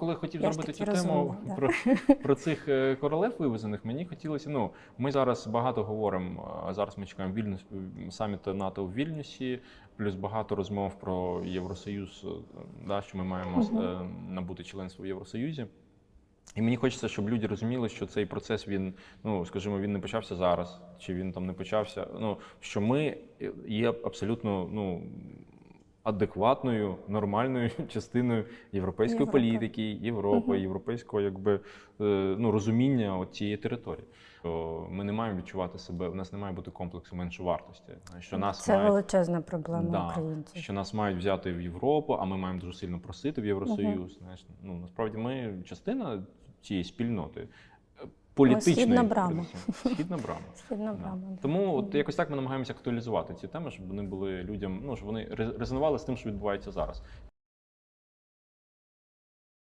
коли хотів Я зробити цю тему розумна, да. про, про цих е, королев вивезених, мені хотілося. Ну, ми зараз багато говоримо. Зараз ми чекаємо Вільнюс саміт НАТО в Вільнюсі, плюс багато розмов про Євросоюз, е, да, що ми маємо е, набути членство в Євросоюзі. І мені хочеться, щоб люди розуміли, що цей процес він, ну скажімо, він не почався зараз, чи він там не почався. Ну що ми є абсолютно ну адекватною, нормальною частиною європейської Європи. політики, Європи, Мгм. європейського якби е, ну розуміння цієї території. Ми не маємо відчувати себе, у нас не має бути комплексу меншовартості. Що нас Це мають величезна проблема Да, українців. що нас мають взяти в Європу, а ми маємо дуже сильно просити в Євросоюз. Знаєш, ну насправді ми частина цієї спільноти. Політичної східна брама. Східна брама. Східна брама. да. Тому от якось так ми намагаємося актуалізувати ці теми, щоб вони були людям, ну щоб вони рез- резонували з тим, що відбувається зараз.